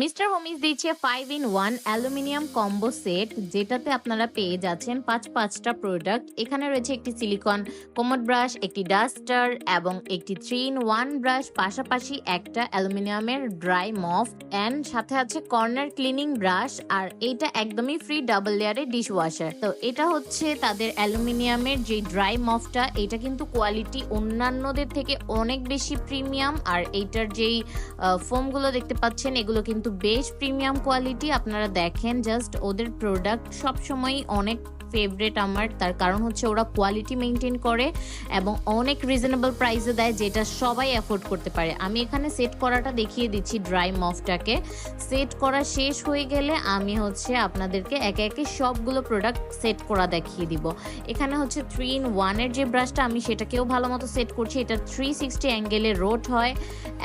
Mister হোমিস দিচ্ছে five in one aluminium combo set, যেটাতে আপনারা পেয়ে যাচ্ছেন পাঁচ পাঁচটা প্রোডাক্ট এখানে রয়েছে একটি সিলিকন কোমোড ব্রাশ একটি ডাস্টার এবং একটি থ্রি ইন ওয়ান ব্রাশ পাশাপাশি একটা অ্যালুমিনিয়ামের ড্রাই মফ অ্যান্ড সাথে আছে কর্নার ক্লিনিং ব্রাশ আর এইটা একদমই ফ্রি ডাবল লেয়ারের ডিশ ওয়াশার তো এটা হচ্ছে তাদের অ্যালুমিনিয়ামের যে ড্রাই মফটা এটা কিন্তু কোয়ালিটি অন্যান্যদের থেকে অনেক বেশি প্রিমিয়াম আর এইটার যেই ফোমগুলো দেখতে পাচ্ছেন, এগুলো কিন্তু বেশ প্রিমিয়াম কোয়ালিটি আপনারা দেখেন জাস্ট ওদের প্রোডাক্ট সবসময়ই অনেক ফেভারেট আমার। তার কারণ হচ্ছে ওরা কোয়ালিটি মেনটেন করে এবং অনেক রিজনেবল প্রাইসে দেয় যেটা সবাই অ্যাফোর্ড করতে পারে। আমি এখানে সেট করাটা দেখিয়ে দিচ্ছি ড্রাই মফটাকে সেট করা শেষ হয়ে গেলে আমি হচ্ছে আপনাদেরকে একে একে সবগুলো প্রোডাক্ট সেট করা দেখিয়ে দিব। এখানে হচ্ছে থ্রি ইন ওয়ানের যে ব্রাশটা আমি সেটাকেও ভালো মতো সেট করছি। এটা থ্রি সিক্সটি অ্যাঙ্গেলে রোড হয়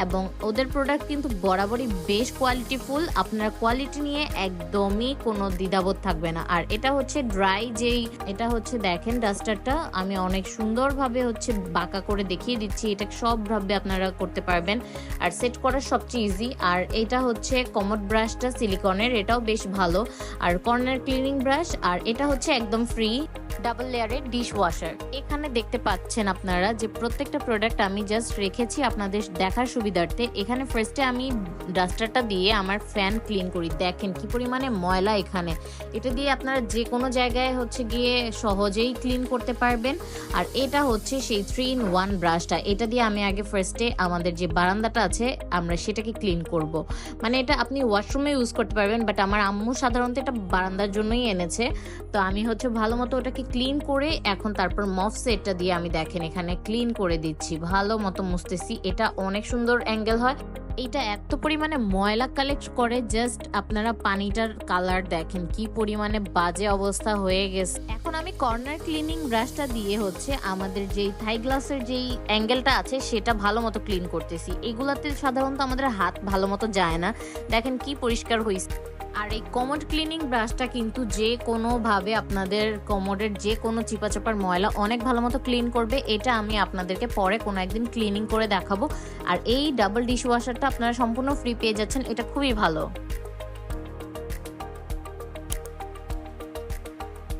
এবং ওদের প্রোডাক্ট কিন্তু বরাবরই বেশ কোয়ালিটিফুল আপনার কোয়ালিটি নিয়ে একদমই কোনো দ্বিধাবোধ থাকবে না। আর এটা হচ্ছে ড্রাই যেই এটা হচ্ছে দেখেন ডাস্টারটা, আমি অনেক সুন্দরভাবে হচ্ছে বাঁকা করে দেখিয়ে দিচ্ছি। এটা সবভাবে আপনারা করতে পারবেন আর সেট করা সবচেয়ে ইজি আর এটা হচ্ছে কমোড ব্রাশটা সিলিকনের এটাও বেশ ভালো। আর কর্নার ক্লিনিং ব্রাশ আর এটা হচ্ছে একদম ফ্রি ডাবল লেয়ারের ডিশ ওয়াশার এখানে দেখতে পাচ্ছেন আপনারা যে প্রত্যেকটা প্রোডাক্ট আমি জাস্ট রেখেছি আপনাদের দেখার সুবিধার্থে। এখানে ফার্স্টে আমি ডাস্টারটা দিয়ে আমার ফ্যান ক্লিন করি। দেখেন কি পরিমাণে ময়লা এখানে। এটা দিয়ে আপনারা যে কোনো জায়গায় হচ্ছে গিয়ে সহজেই ক্লিন করতে পারবেন। আর এটা হচ্ছে সেই থ্রি ইন ওয়ান ব্রাশটা এটা দিয়ে আমি আগে ফার্স্টে আমাদের যে বারান্দাটা আছে, আমরা সেটাকে ক্লিন করব। মানে এটা আপনি ওয়াশরুমে ইউজ করতে পারবেন বাট আমার আম্মু সাধারণত এটা বারান্দার জন্যই এনেছে। তো আমি হচ্ছে ভালো মতো ওটাকে ক্লিন করে এখন তারপর মফ সেটটা দিয়ে আমি দেখেন এখানে ক্লিন করে দিচ্ছি। ভালো মতো মুছতেছি। এটা অনেক সুন্দর অ্যাঙ্গেল হয়। এটা এত পরিমাণে ময়লা কালেক্ট করে জাস্ট আপনারা পানিটার কালার দেখেন, কি পরিমাণে বাজে অবস্থা হয়ে গেছে। এখন আমি কর্নার ক্লিনিং ব্রাশটা দিয়ে হচ্ছে আমাদের যেই থাই গ্লাসের যেই অ্যাঙ্গেলটা আছে, সেটা ভালো মতো ক্লিন করতেছি। এগুলাতে সাধারণত আমাদের হাত ভালো মতো যায় না। দেখেন কি পরিষ্কার হয়েছে আর এই কমোড ক্লিনিং ব্রাশটা কিন্তু যে কোনোভাবে আপনাদের কমোডের যে কোনো চিপাচাপার ময়লা অনেক ভালো মতো ক্লিন করবে, এটা আমি আপনাদেরকে পরে কোনো একদিন ক্লিনিং করে দেখাবো। আর এই ডাবল ডিশ ওয়াশারটা আপনারা সম্পূর্ণ ফ্রি পেয়ে যাচ্ছেন, এটা খুবই ভালো।